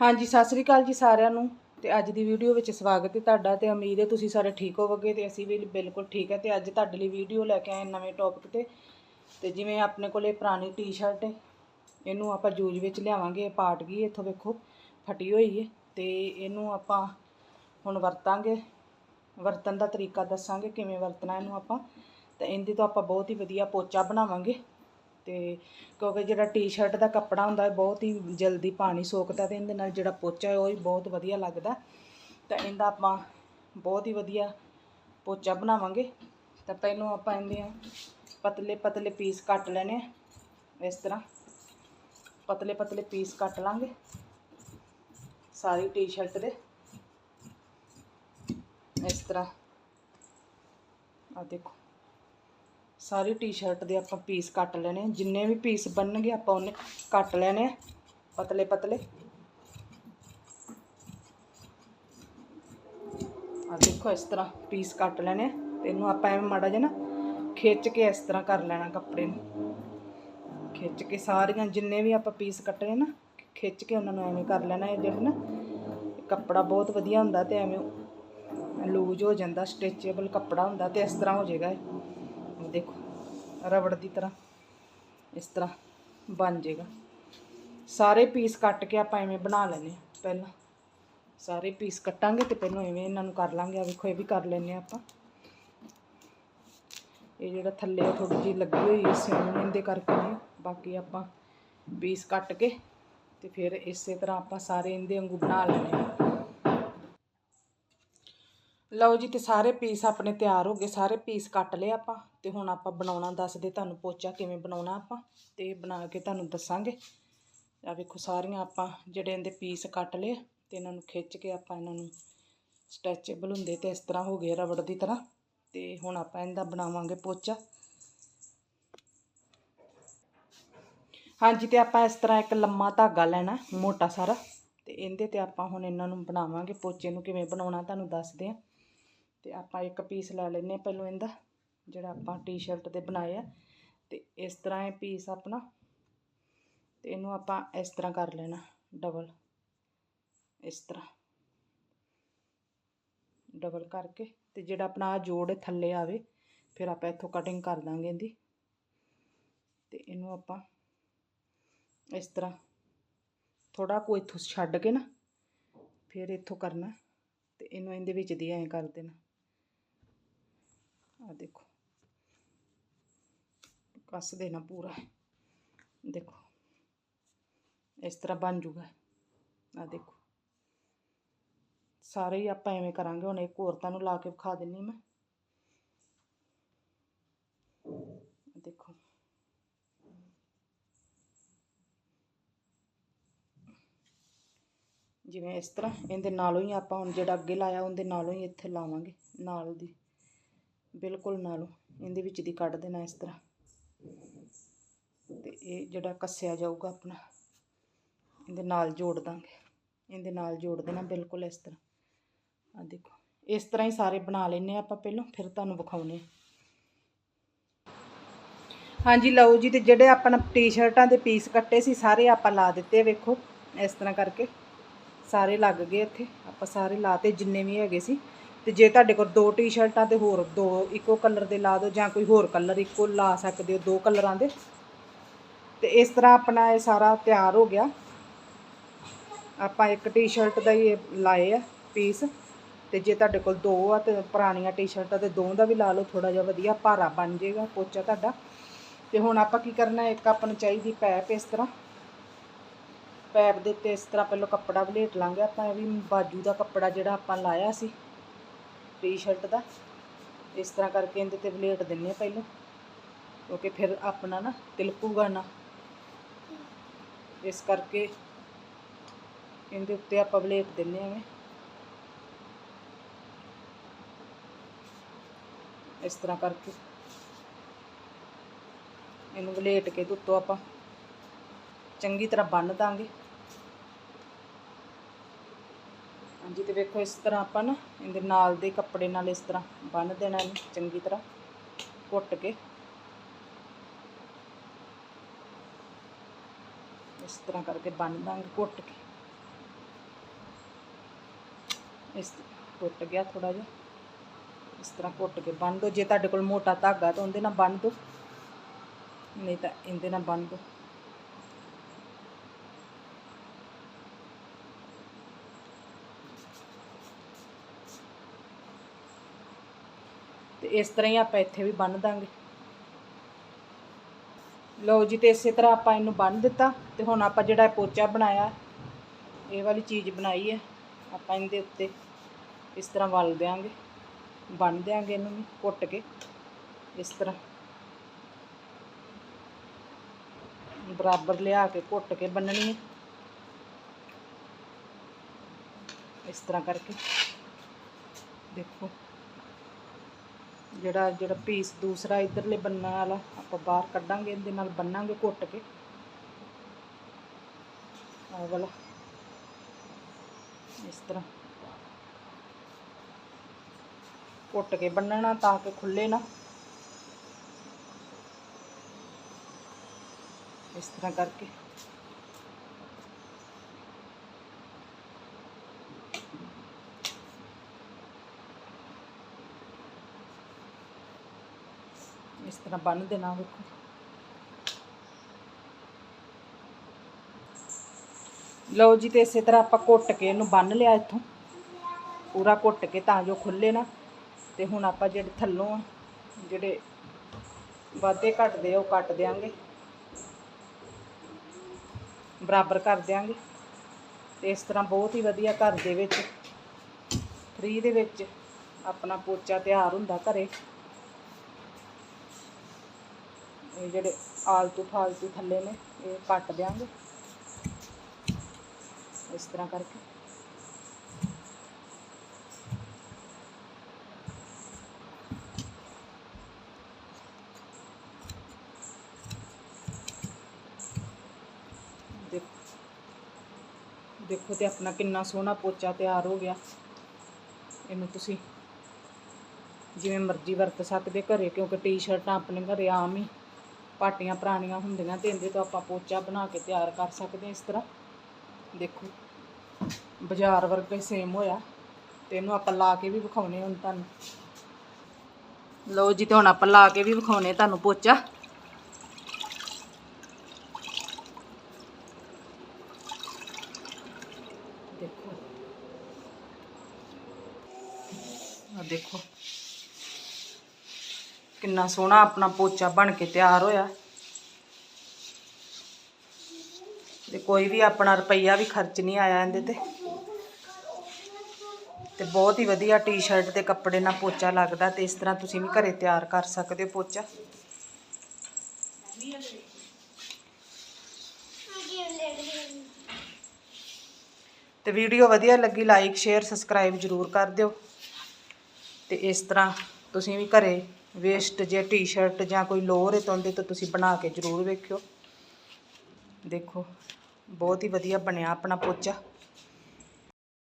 ਹਾਂਜੀ, ਸਤਿ ਸ੍ਰੀ ਅਕਾਲ ਜੀ ਸਾਰਿਆਂ ਨੂੰ ਤੇ ਅੱਜ ਦੀ ਵੀਡੀਓ ਵਿੱਚ ਸਵਾਗਤ ਹੈ ਤੁਹਾਡਾ ਤੇ ਉਮੀਦ ਹੈ ਤੁਸੀਂ ਸਾਰੇ ਠੀਕ ਹੋਵੋਗੇ ਤੇ ਅਸੀਂ ਵੀ ਬਿਲਕੁਲ ਠੀਕ ਹੈ ਤੇ ਅੱਜ ਤੁਹਾਡੇ ਲਈ ਵੀਡੀਓ ਲੈ ਕੇ ਆਏ ਨਵੇਂ ਟੌਪਿਕ ਤੇ। ਤੇ ਜਿਵੇਂ ਆਪਣੇ ਕੋਲੇ ਪੁਰਾਣੀ ਟੀ-ਸ਼ਰਟ ਹੈ, ਇਹਨੂੰ ਆਪਾਂ ਯੂਜ਼ ਵਿੱਚ ਲਿਆਵਾਂਗੇ, ਇਹ ਪਾਟ ਗਈ ਇੱਥੋਂ ਵੇਖੋ, ਫਟੀ ਹੋਈ ਹੈ ਤੇ ਇਹਨੂੰ ਆਪਾਂ ਹੁਣ ਵਰਤਾਂਗੇ, ਵਰਤਣ ਦਾ ਤਰੀਕਾ ਦੱਸਾਂਗੇ ਕਿਵੇਂ ਵਰਤਣਾ ਇਹਨੂੰ ਆਪਾਂ। ਤਾਂ ਇਹਦੇ ਤੋਂ ਆਪਾਂ ਬਹੁਤ ਹੀ ਵਧੀਆ ਪੋਚਾ ਬਣਾਵਾਂਗੇ। ਤੇ ਕਿਉਂਕਿ ਜਿਹੜਾ ਟੀ-ਸ਼ਰਟ ਦਾ ਕੱਪੜਾ ਹੁੰਦਾ ਹੈ, ਬਹੁਤ ਹੀ ਜਲਦੀ ਪਾਣੀ ਸੋਕਦਾ ਤੇ ਇਹਦੇ ਨਾਲ ਜਿਹੜਾ ਪੋਚਾ ਹੈ, ਉਹ ਵੀ ਬਹੁਤ ਵਧੀਆ ਲੱਗਦਾ ਤਾਂ ਇਹਦਾ ਆਪਾਂ ਬਹੁਤ ਹੀ ਵਧੀਆ ਪੋਚਾ ਬਣਾਵਾਂਗੇ। ਤਾਂ ਪਹਿਲਾਂ ਆਪਾਂ ਇਹਦੇ ਪਤਲੇ ਪਤਲੇ ਪੀਸ ਕੱਟ ਲੈਣੇ ਇਸ ਤਰ੍ਹਾਂ ਪਤਲੇ ਪਤਲੇ ਪੀਸ ਕੱਟ ਲਾਂਗੇ ਸਾਰੀ ਟੀ-ਸ਼ਰਟ ਦੇ। ਇਸ ਤਰ੍ਹਾਂ। ਆ ਦੇਖੋ। ਸਾਰੀ ਟੀ-ਸ਼ਰਟ ਦੇ ਆਪਾਂ ਪੀਸ ਕੱਟ ਲੈਣੇ ਜਿੰਨੇ ਵੀ ਪੀਸ ਬਣਨਗੇ ਆਪਾਂ ਉਹਨੇ ਕੱਟ ਲੈਣੇ ਆ। ਪਤਲੇ ਪਤਲੇ। ਆ ਦੇਖੋ ਇਸ ਤਰ੍ਹਾਂ ਪੀਸ ਕੱਟ ਲੈਣੇ ਆ। ਤੇ ਇਹਨੂੰ ਆਪਾਂ ਐਵੇਂ ਮਾੜਾ ਜਿਹਾ ਨਾ ਖਿੱਚ ਕੇ ਇਸ ਤਰ੍ਹਾਂ ਕਰ ਲੈਣਾ ਕੱਪੜੇ ਨੂੰ। ਖਿੱਚ ਕੇ ਸਾਰੀਆਂ ਜਿੰਨੇ ਵੀ ਆਪਾਂ ਪੀਸ ਕੱਟਣੇ ਨਾ, ਖਿੱਚ ਕੇ ਉਹਨਾਂ ਨੂੰ ਐਵੇਂ ਕਰ ਲੈਣਾ। ਇਹ ਜਿਹੜਾ ਨਾ ਕੱਪੜਾ ਬਹੁਤ ਵਧੀਆ ਹੁੰਦਾ ਤੇ ਐਵੇਂ ਲੂਜ ਹੋ ਜਾਂਦਾ ਸਟ੍ਰੈਚੇਬਲ ਕੱਪੜਾ ਹੁੰਦਾ ਤੇ ਇਸ ਤਰ੍ਹਾਂ ਹੋ ਜਾਏਗਾ ਇਹ। ਇਹ ਦੇਖੋ, ਰਬੜ ਦੀ ਤਰ੍ਹਾਂ ਇਸ ਤਰ੍ਹਾਂ ਬਣ ਜਾਏਗਾ। ਸਾਰੇ ਪੀਸ ਕੱਟ ਕੇ ਆਪਾਂ ਐਵੇਂ ਬਣਾ ਲੈਣੇ ਆ ਪਹਿਲਾਂ। ਸਾਰੇ ਪੀਸ ਕੱਟਾਂਗੇ ਤੇ ਪਹਿਲਾਂ ਐਵੇਂ ਇਹਨਾਂ ਨੂੰ ਕਰ ਲਾਂਗੇ। ਆ ਵੇਖੋ, ਇਹ ਵੀ ਕਰ ਲੈਣੇ ਆ ਆਪਾਂ। ਇਹ ਜਿਹੜਾ ਥੱਲੇ ਥੋੜੀ ਜਿਹੀ ਲੱਗੀ ਹੋਈ ਹੈ, ਸਿਉਣ ਇਹਦੇ ਕਰਕੇ ਨਹੀਂ। ਬਾਕੀ ਆਪਾਂ ਪੀਸ ਕੱਟ ਕੇ ਤੇ ਫਿਰ ਇਸੇ ਤਰ੍ਹਾਂ ਆਪਾਂ ਸਾਰੇ ਇਹਦੇ ਵਾਂਗੂ ਬਣਾ ਲੈਣੇ ਆ ਲਓ ਜੀ ਤੇ ਸਾਰੇ ਪੀਸ ਆਪਣੇ ਤਿਆਰ ਹੋ ਗਏ, ਸਾਰੇ ਪੀਸ ਕੱਟ ਲਏ ਆਪਾਂ ਤੇ ਹੁਣ ਆਪਾਂ ਬਣਾਉਣਾ ਦੱਸਦੇ ਤੁਹਾਨੂੰ ਪੋਚਾ ਕਿਵੇਂ ਬਣਾਉਣਾ ਆਪਾਂ ਤੇ ਬਣਾ ਕੇ ਤੁਹਾਨੂੰ ਦੱਸਾਂਗੇ। ਆ ਵੇਖੋ ਸਾਰੀਆਂ ਆਪਾਂ ਜਿਹੜੇ ਇਹਦੇ ਪੀਸ ਕੱਟ ਲਏ ਤੇ ਇਹਨਾਂ ਨੂੰ ਖਿੱਚ ਕੇ ਆਪਾਂ ਇਹਨਾਂ ਨੂੰ ਸਟ੍ਰੈਚੇਬਲ ਹੁੰਦੇ ਤੇ ਇਸ ਤਰ੍ਹਾਂ ਹੋ ਗਏ ਰਬੜ ਦੀ ਤਰ੍ਹਾਂ ਤੇ ਹੁਣ ਆਪਾਂ ਇਹਦਾ ਬਣਾਵਾਂਗੇ ਪੋਚਾ। ਹਾਂਜੀ ਤੇ ਆਪਾਂ ਇਸ ਤਰ੍ਹਾਂ ਇੱਕ ਲੰਮਾ ਧਾਗਾ ਲੈਣਾ, ਮੋਟਾ ਸਾਰਾ ਤੇ ਇਹਦੇ ਤੇ ਆਪਾਂ ਹੁਣ ਇਹਨਾਂ ਨੂੰ ਬਣਾਵਾਂਗੇ, ਪੋਚੇ ਨੂੰ ਕਿਵੇਂ ਬਣਾਉਣਾ ਤੁਹਾਨੂੰ ਦੱਸਦੇ ਆ। ਤੇ ਆਪਾਂ ਇੱਕ ਪੀਸ ਲੈ ਲੈਨੇ ਆ ਪਹਿਲਾਂ ਇਹਦਾ, ਜਿਹੜਾ ਆਪਾਂ ਟੀ-ਸ਼ਰਟ ਤੇ ਬਣਾਇਆ ਤੇ ਇਸ ਤਰ੍ਹਾਂ ਇਹ ਪੀਸ ਆਪਣਾ, ਤੇ ਇਹਨੂੰ ਆਪਾਂ ਇਸ ਤਰ੍ਹਾਂ ਕਰ ਲੈਣਾ ਡਬਲ ਇਸ ਤਰ੍ਹਾਂ। ਡਬਲ ਕਰਕੇ, ਤੇ ਜਿਹੜਾ ਆਪਣਾ ਆਹ ਜੋੜ ਥੱਲੇ ਆਵੇ, ਫਿਰ ਆਪਾਂ ਇੱਥੋਂ ਕਟਿੰਗ ਕਰ ਦਾਂਗੇ ਇਹਦੀ। ਤੇ ਇਹਨੂੰ ਆਪਾਂ ਇਸ ਤਰ੍ਹਾਂ ਥੋੜਾ ਕੋ ਇੱਥੋਂ ਛੱਡ ਕੇ ਨਾ, ਫਿਰ ਇੱਥੋਂ ਕਰਨਾ, ਤੇ ਇਹਨੂੰ ਇਹਦੇ ਵਿੱਚ ਦੀ ਐਂ ਕਰ ਦੇਣਾ। ਆ ਦੇਖੋ। ਕੱਸ ਦੇਣਾ ਪੂਰਾ। ਦੇਖੋ। ਇਸ ਤਰ੍ਹਾਂ ਬਣ ਜੂਗਾ। ਆ ਦੇਖੋ। ਸਾਰੇ ਹੀ ਆਪਾਂ ਐਵੇਂ ਕਰਾਂਗੇ। ਹੁਣ ਇੱਕ ਹੋਰ ਨੂੰ ਲਾ ਕੇ ਵਿਖਾ ਦਿੰਨੀ ਮੈਂ। ਦੇਖੋ। ਜਿਵੇਂ ਇਸ ਤਰ੍ਹਾਂ। ਇਹਦੇ ਨਾਲੋਂ ਹੀ ਆਪਾਂ ਹੁਣ ਜਿਹੜਾ ਅੱਗੇ ਲਾਇਆ, ਉਹਦੇ ਨਾਲੋਂ ਹੀ ਇੱਥੇ ਲਾਵਾਂਗੇ। ਨਾਲ ਦੀ। ਬਿਲਕੁਲ ਨਾਲੋਂ ਇਹਦੇ ਵਿੱਚ ਦੀ ਕੱਢ ਦੇਣਾ ਇਸ ਤਰ੍ਹਾਂ। ਤੇ ਇਹ ਜਿਹੜਾ ਕੱਸਿਆ ਜਾਊਗਾ ਆਪਣਾ, ਇਹਦੇ ਨਾਲ ਜੋੜ ਦਾਂਗੇ। ਇਹਦੇ ਨਾਲ ਜੋੜ ਦੇਣਾ ਬਿਲਕੁਲ ਇਸ ਤਰ੍ਹਾਂ। ਆ ਦੇਖੋ, ਇਸ ਤਰ੍ਹਾਂ ਹੀ ਸਾਰੇ ਬਣਾ ਲੈਨੇ ਆਪਾਂ ਪਹਿਲਾਂ, ਫਿਰ ਤੁਹਾਨੂੰ ਵਿਖਾਉਨੇ ਹਾਂਜੀ, ਲਓ ਜੀ, ਤੇ ਜਿਹੜੇ ਆਪਾਂ ਟੀ-ਸ਼ਰਟਾਂ ਦੇ ਪੀਸ ਕੱਟੇ ਸੀ, ਸਾਰੇ ਆਪਾਂ ਲਾ ਦਿੱਤੇ ਵੇਖੋ, ਇਸ ਤਰ੍ਹਾਂ ਕਰਕੇ। ਸਾਰੇ ਲੱਗ ਗਏ ਇੱਥੇ। ਆਪਾਂ ਸਾਰੇ ਲਾਤੇ ਜਿੰਨੇ ਵੀ ਹੈਗੇ ਸੀ ਤੇ ਜੇ ਤੁਹਾਡੇ ਕੋਲ ਦੋ ਟੀ-ਸ਼ਰਟਾਂ ਤੇ ਹੋਰ ਦੋ ਇੱਕੋ ਕਲਰ ਦੇ ਲਾ ਦਿਓ ਜਾਂ ਕੋਈ ਹੋਰ ਕਲਰ ਇੱਕੋ ਲਾ ਸਕਦੇ ਹੋ ਦੋ ਕਲਰਾਂ ਦੇ। ਤੇ ਇਸ ਤਰ੍ਹਾਂ ਆਪਣਾ ਇਹ ਸਾਰਾ ਤਿਆਰ ਹੋ ਗਿਆ। ਆਪਾਂ ਇੱਕ ਟੀ-ਸ਼ਰਟ ਦਾ ਹੀ ਇਹ ਲਾਏ ਆ ਪੀਸ ਤੇ ਜੇ ਤੁਹਾਡੇ ਕੋਲ ਦੋ ਆ ਤੇ ਪੁਰਾਣੀਆਂ ਟੀ-ਸ਼ਰਟਾਂ ਤੇ ਦੋ ਦਾ ਵੀ ਲਾ ਲਓ ਥੋੜਾ ਜਿਹਾ ਵਧੀਆ ਭਾਰਾ ਬਣ ਜਾਏਗਾ ਪੋਚਾ ਤੁਹਾਡਾ। ਤੇ ਹੁਣ ਆਪਾਂ ਕੀ ਕਰਨਾ, ਇੱਕ ਆਪਾਂ ਨੂੰ ਚਾਹੀਦੀ ਪੈਪ ਇਸ ਤਰ੍ਹਾਂ। ਪੈਪ ਦੇ ਉੱਤੇ ਇਸ ਤਰ੍ਹਾਂ ਪਹਿਲਾਂ ਕੱਪੜਾ ਵਲੇਟ ਲਾਂਗੇ, ਆਪਾਂ ਇਹ ਵੀ ਬਾਜੂ ਦਾ ਕੱਪੜਾ ਜਿਹੜਾ ਆਪਾਂ ਲਾਇਆ ਸੀ। ਟੀ-ਸ਼ਰਟ ਦਾ। ਇਸ ਤਰ੍ਹਾਂ ਕਰਕੇ ਇਹਦੇ ਤੇ ਵਲੇਟ ਦਿੰਨੇ ਆ ਪਹਿਲਾਂ। ਕਿਉਂਕਿ ਫਿਰ ਆਪਣਾ ਨਾ ਤਿਲਕੂਗਾ ਨਾ। ਇਸ ਕਰਕੇ ਇਹਦੇ ਉੱਤੇ ਆਪਾਂ ਵਲੇਟ ਦਿੰਨੇ ਆਵੇਂ ਇਸ ਤਰ੍ਹਾਂ ਕਰਕੇ। ਇਹਨੂੰ ਵਲੇਟ ਕੇ ਉੱਤੋਂ ਆਪਾਂ ਚੰਗੀ ਤਰ੍ਹਾਂ ਬੰਨ ਦਾਂਗੇ। ਹਾਂਜੀ, ਤੇ ਵੇਖੋ ਇਸ ਤਰ੍ਹਾਂ ਆਪਾਂ ਨਾ ਇਹਦੇ ਨਾਲ ਦੇ ਕੱਪੜੇ ਨਾਲ ਇਸ ਤਰ੍ਹਾਂ ਬੰਨ ਦੇਣਾ ਇਹਨੂੰ ਚੰਗੀ ਤਰ੍ਹਾਂ ਘੁੱਟ ਕੇ। ਇਸ ਤਰ੍ਹਾਂ ਕਰਕੇ ਬੰਨ ਦਾਂਗੇ ਘੁੱਟ ਕੇ। ਇਸ ਘੁੱਟ ਗਿਆ ਥੋੜਾ ਜਿਹਾ। ਇਸ ਤਰ੍ਹਾਂ ਘੁੱਟ ਕੇ ਬੰਨ ਦਿਓ ਜੇ ਤੁਹਾਡੇ ਕੋਲ ਮੋਟਾ ਧਾਗਾ ਤਾਂ ਉਹਦੇ ਨਾਲ ਬੰਨ ਦਿਓ ਨਹੀਂ ਤਾਂ ਇਹਦੇ ਨਾਲ ਬੰਨ ਦਿਓ ਤੇ ਇਸ ਤਰ੍ਹਾਂ ਹੀ ਆਪਾਂ ਇੱਥੇ ਵੀ ਬੰਨ ਦਾਂਗੇ। ਲਓ ਜੀ ਤੇ ਇਸੇ ਤਰ੍ਹਾਂ ਆਪਾਂ ਇਹਨੂੰ ਬੰਨ ਦਿੱਤਾ ਤੇ ਹੁਣ ਆਪਾਂ ਜਿਹੜਾ ਪੋਚਾ ਬਣਾਇਆ, ਇਹ ਵਾਲੀ ਚੀਜ਼ ਬਣਾਈ ਹੈ। ਆਪਾਂ ਇਹਦੇ ਉੱਤੇ ਇਸ ਤਰ੍ਹਾਂ ਵਲ ਦਿਆਂਗੇ, ਬੰਨ ਦਿਆਂਗੇ ਇਹਨੂੰ ਵੀ ਕੁੱਟ ਕੇ ਇਸ ਤਰ੍ਹਾਂ। ਬਰਾਬਰ ਲਿਆ ਕੇ ਘੁੱਟ ਕੇ ਬੰਨਣੀ ਹੈ। ਇਸ ਤਰ੍ਹਾਂ ਕਰਕੇ। ਦੇਖੋ। ਜਿਹੜਾ ਜਿਹੜਾ ਪੀਸ ਦੂਸਰਾ ਇਧਰਲੇ ਬੰਨਾਂ ਵਾਲਾ, ਆਪਾਂ ਬਾਹਰ ਕੱਢਾਂਗੇ, ਇਹਦੇ ਨਾਲ ਬੰਨਾਂਗੇ ਘੁੱਟ ਕੇ। ਆਹ ਵਾਲਾ। ਇਸ ਤਰ੍ਹਾਂ। ਘੁੱਟ ਕੇ ਬੰਨਣਾ ਤਾਂ ਕਿ ਖੁੱਲੇ ਨਾ। ਇਸ ਤਰ੍ਹਾਂ ਕਰਕੇ। ਤਰ੍ਹਾਂ ਬੰਨ ਦੇਣਾ ਵੇਖੋ। ਲਓ ਜੀ ਤੇ ਇਸੇ ਤਰ੍ਹਾਂ ਆਪਾਂ ਘੁੱਟ ਕੇ ਇਹਨੂੰ ਬੰਨ ਲਿਆ ਇੱਥੋਂ। ਪੂਰਾ ਘੁੱਟ ਕੇ ਤਾਂ ਜੋ ਖੁੱਲੇ ਨਾ। ਤੇ ਹੁਣ ਆਪਾਂ ਜਿਹੜੇ ਥੱਲੋਂ ਆ, ਜਿਹੜੇ ਵਾਧੇ ਘਟਦੇ ਆ, ਉਹ ਕੱਟ ਦਿਆਂਗੇ। ਬਰਾਬਰ ਕਰ ਦਿਆਂਗੇ। ਤੇ ਇਸ ਤਰ੍ਹਾਂ ਬਹੁਤ ਹੀ ਵਧੀਆ ਘਰ ਦੇ ਵਿੱਚ, ਫ੍ਰੀ ਦੇ ਵਿੱਚ ਆਪਣਾ ਪੋਚਾ ਤਿਆਰ ਹੁੰਦਾ ਘਰੇ। ਇਹ ਜਿਹੜੇ ਆਲਤੂ ਫਾਲਤੂ ਥੱਲੇ ਨੇ, ਇਹ ਕੱਟ ਦਿਆਂਗੇ। ਇਸ ਤਰ੍ਹਾਂ ਕਰਕੇ। ਦੇਖ- ਦੇਖੋ ਤੇ ਆਪਣਾ ਕਿੰਨਾ ਸੋਹਣਾ ਪੋਚਾ ਤਿਆਰ ਹੋ ਗਿਆ। ਇਹਨੂੰ ਤੁਸੀਂ ਜਿਵੇਂ ਮਰਜ਼ੀ ਵਰਤ ਸਕਦੇ ਘਰੇ, ਕਿਉਂਕਿ ਟੀ-ਸ਼ਰਟਾਂ ਆਪਣੇ ਘਰੇ ਆਮ ਹੀ। ਪਾਟੀਆਂ ਪੁਰਾਣੀਆਂ ਹੁੰਦੀਆਂ ਤੇ ਇਹਦੇ ਤੋਂ ਆਪਾਂ ਪੋਚਾ ਬਣਾ ਕੇ ਤਿਆਰ ਕਰ ਸਕਦੇ ਹਾਂ ਇਸ ਤਰ੍ਹਾਂ। ਦੇਖੋ, ਬਾਜ਼ਾਰ ਵਰਗਾ ਸੇਮ ਹੋਇਆ। ਤੇ ਇਹਨੂੰ ਆਪਾਂ ਲਾ ਕੇ ਵੀ ਵਿਖਾਉਣੇ ਹੁਣ ਤੁਹਾਨੂੰ। ਲਓ ਜੀ, ਤੇ ਹੁਣ ਆਪਾਂ ਲਾ ਕੇ ਵੀ ਵਿਖਾਉਣੇ ਤੁਹਾਨੂੰ ਪੋਚਾ। ਦੇਖੋ। ਆ ਦੇਖੋ। ਕਿੰਨਾ ਸੋਹਣਾ ਆਪਣਾ ਪੋਚਾ ਬਣ ਕੇ ਤਿਆਰ ਹੋਇਆ। ਤੇ ਕੋਈ ਵੀ ਆਪਣਾ ਰੁਪਈਆ ਵੀ ਖਰਚ ਨਹੀਂ ਆਇਆ ਇਹਦੇ ਤੇ। ਤੇ ਬਹੁਤ ਹੀ ਵਧੀਆ ਟੀ-ਸ਼ਰਟ ਤੇ ਕੱਪੜੇ ਨਾਲ ਪੋਚਾ ਲੱਗਦਾ ਤੇ ਇਸ ਤਰ੍ਹਾਂ ਤੁਸੀਂ ਵੀ ਘਰੇ ਤਿਆਰ ਕਰ ਸਕਦੇ ਹੋ ਪੋਚਾ। ਤੇ ਵੀਡੀਓ ਵਧੀਆ ਲੱਗੀ ਲਾਈਕ ਸ਼ੇਅਰ ਸਬਸਕ੍ਰਾਈਬ ਜਰੂਰ ਕਰ ਦਿਓ। ਤੇ ਇਸ ਤਰ੍ਹਾਂ ਤੁਸੀਂ ਵੀ ਘਰੇ ਵੇਸਟ ਜੇ ਟੀ-ਸ਼ਰਟ ਜਾਂ ਕੋਈ ਲੋਅਰ ਹੈ ਤਾਂ ਉਹਦੇ ਤੋਂ ਤੁਸੀਂ ਬਣਾ ਕੇ ਜਰੂਰ ਵੇਖਿਓ। ਦੇਖੋ, ਬਹੁਤ ਹੀ ਵਧੀਆ ਬਣਿਆ ਆਪਣਾ ਪੋਚਾ।